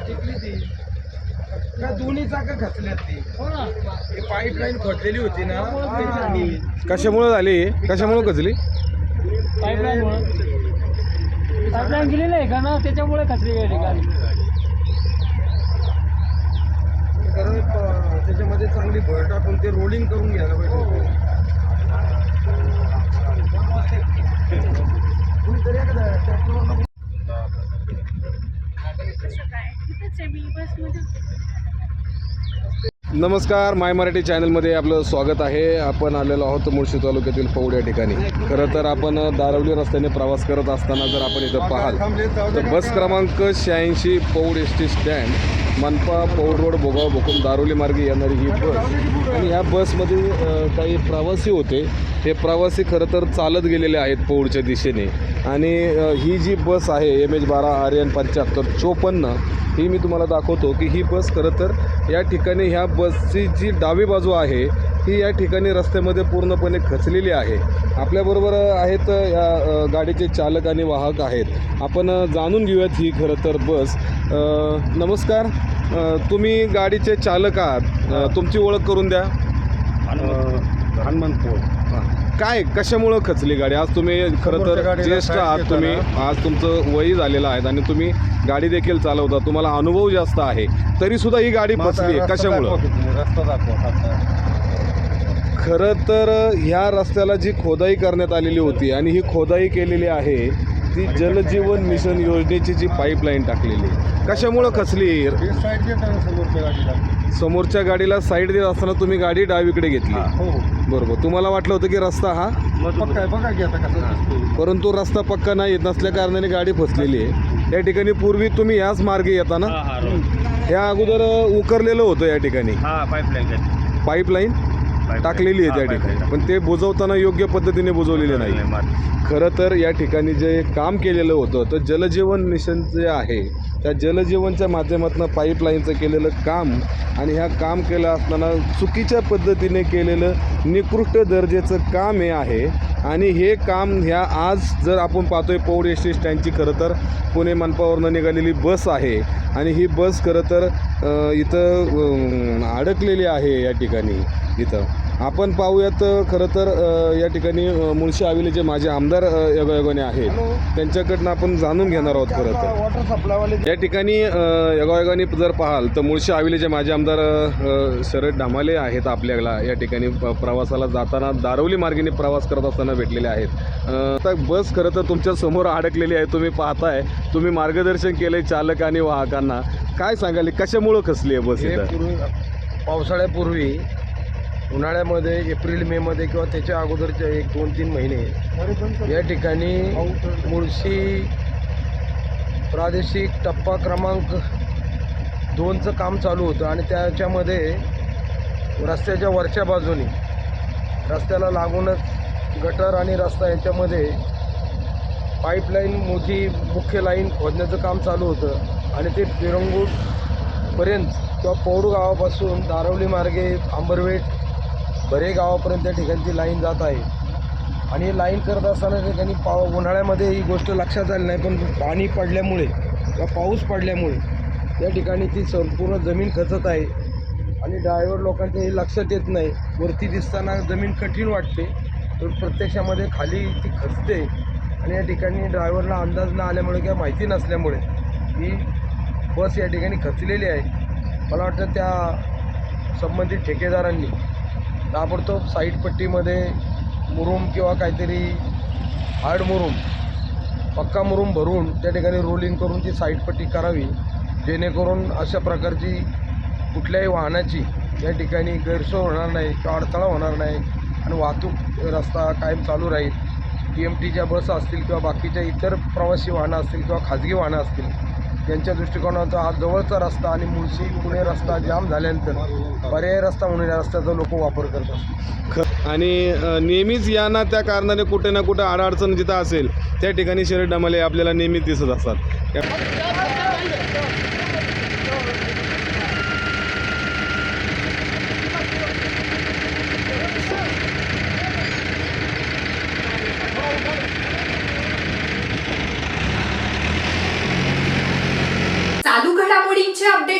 टिकली ती का दोन्ही चाकं खचल्यात ती ही पाईपलाईन होती ना कशामुळे झाली? कशामुळे कचली पाईपलाईन पाईपलाईन गेली नाही का ना? त्याच्यामुळे कचरी गेली गाडी कारण त्याच्यामध्ये चांगली भर टाकून ते रोलिंग करून घ्यायला पाहिजे. नमस्कार माय मराठी चॅनलमध्ये आपलं स्वागत आहे. आपण आलेलो आहोत मुळशी तालुक्यातील पौड या ठिकाणी. खरं तर आपण दारवली रस्त्याने प्रवास करत असताना जर आपण इथं पाहाल तर बस क्रमांक शहाऐंशी पौड एस टी स्टँड मनपा पौड रोड भोगाव भोकून दारोली मार्गे येणारी ही बस. आणि ह्या बसमध्ये काही प्रवासी होते. हे प्रवासी खरं तर चालत गेलेले आहेत पौडच्या दिशेने. आणि ही जी बस आहे एम एच बारा आर्यन पंच्याहत्तर चोपन्न ही मी तुम्हाला दाखवतो की ही बस खरं तर या ठिकाणी ह्या बसची जी डावी बाजू आहे ही या ठिकाणी रस्त्यामध्ये पूर्णपणे खचलेली आहे. आपल्याबरोबर आहेत या गाडीचे चालक आणि वाहक आहेत. आपण जाणून घेऊयात ही खरं तर बस. नमस्कार. तुम्ही गाडीचे चालक आहात. तुमची ओळख करून द्या. हनुमंत काय कशामुळं खचली गाडी? आज तुम्ही खरं तर ज्येष्ठ आहात तुम्ही आज तुमचं वय झालेलं आहे आणि तुम्ही गाडी देखील चालवता. तुम्हाला अनुभव जास्त आहे. तरी सुद्धा ही गाडी फसली आहे. कशामुळं? खरं तर ह्या रस्त्याला जी खोदाई करण्यात आलेली होती आणि ही खोदाई केलेली आहे ती जलजीवन मिशन योजनेची जी पाईपलाईन टाकलेली. कशामुळं खचली? समोरच्या गाडीला समोरच्या गाडीला साईड देत असताना तुम्ही गाडी डावीकडे घेतली. हो बरोबर. तुम्हाला वाटलं होतं की रस्ता हा? पक्का आहे. बघा की आता कसं दिसतोय. परंतु रस्ता पक्का नाही येत नसल्या कारणाने गाडी फसलेली आहे. या ठिकाणी पूर्वी तुम्ही याच मार्गे येता ना या अगोदर उकरलेलं होतं या ठिकाणी. पाईपलाईन टाकलेली आहे त्या ठिकाणी. पण ते बुजवताना योग्य पद्धतीने बुजवलेले नाही. खरं तर या ठिकाणी जे काम केलेलं होतं तर जलजीवन मिशन जे आहे त्या जलजीवनच्या माध्यमातून पाईपलाईनचं केलेलं काम आणि ह्या काम केलं असताना चुकीच्या पद्धतीने केलेलं निकृष्ट दर्जेचं काम हे आहे. आणि हे काम ह्या आज जर आपण पाहतोय पौड एस टी स्टँडची खरं तर पुणे मनपावरनं निघालेली बस आहे. आणि ही बस खरं तर इथं अडकलेली आहे या ठिकाणी इथं. आपण पाहूयात खरं तर या ठिकाणी मुळशी हवेलीचे माझे आमदार योगायोगाने आहेत त्यांच्याकडनं आपण जाणून घेणार आहोत खरं तर. वॉटर सप्लायवाले या ठिकाणी योगायोगाने जर पाहाल तर मुळशी हवेलीचे माझे आमदार शरद ढामाले आहेत आपल्याला या ठिकाणी प्रवासाला जाताना दारवली मार्गेने प्रवास करत असताना भेटलेले आहेत. आता बस खरं तर तुमच्यासमोर अडकलेली आहे तुम्ही पाहताय तुम्ही मार्गदर्शन केले चालक आणि वाहकांना. काय सांगाल कशामुळं खसली आहे बस हे पावसाळ्यापूर्वी उन्हाळ्यामध्ये एप्रिल मे मध्ये किंवा त्याच्या अगोदरचे एक दोन तीन महिने या ठिकाणी मुळशी प्रादेशिक टप्पा क्रमांक दोनचं काम चालू होतं आणि त्याच्यामध्ये रस्त्याच्या वरच्या बाजूने रस्त्याला लागूनच गटर आणि रस्ता याच्यामध्ये पाईपलाईन मोठी मुख्य लाईन खोदण्याचं काम चालू होतं आणि ते पिरंगूटपर्यंत किंवा पौड गावापासून दारवली मार्गे आंबरवेट बरे गावापर्यंत त्या ठिकाणची लाईन जात आहे. आणि हे लाईन करत असताना ठिकाणी पाव उन्हाळ्यामध्ये ही गोष्ट लक्षात आली नाही पण पाणी पडल्यामुळे किंवा पाऊस पडल्यामुळे त्या ठिकाणी ती संपूर्ण जमीन खचत आहे. आणि ड्रायव्हर लोकांच्या हे लक्षात येत नाही. वरती दिसताना जमीन कठीण वाटते पण प्रत्यक्षामध्ये खाली ती खचते. आणि या ठिकाणी ड्रायव्हरला अंदाज न आल्यामुळे किंवा माहिती नसल्यामुळे ही बस या ठिकाणी खचलेली आहे. मला वाटतं त्या संबंधित ठेकेदारांनी ताबडतोब साईडपट्टीमध्ये मुरूम मुरुम किंवा काहीतरी हार्ड मुरुम पक्का मुरुम भरून त्या ठिकाणी रोलिंग करून ती साईडपट्टी करावी जेणेकरून अशा प्रकारची कुठल्याही वाहनाची या ठिकाणी गैरसोय होणार नाही किंवा अडथळा होणार नाही आणि वाहतूक रस्ता कायम चालू राहील. टी एम टीच्या बस असतील किंवा बाकीच्या इतर प्रवासी वाहनं असतील किंवा खाजगी वाहनं असतील त्यांच्या दृष्टिकोनाचा हा जवळचा रस्ता आणि मुळशी पुणे रस्ता जाम झाल्यानंतर पर्यायी रस्ता म्हणून या रस्त्याचा लोक वापर करत ख आणि नेहमीच यांना त्या कारणाने कुठे ना कुठे अडअडचण जिथं असेल त्या ठिकाणी शरीर डमाले आपल्याला नेहमीच दिसत असतात त्या- चालू घडामोडींचे अपडेट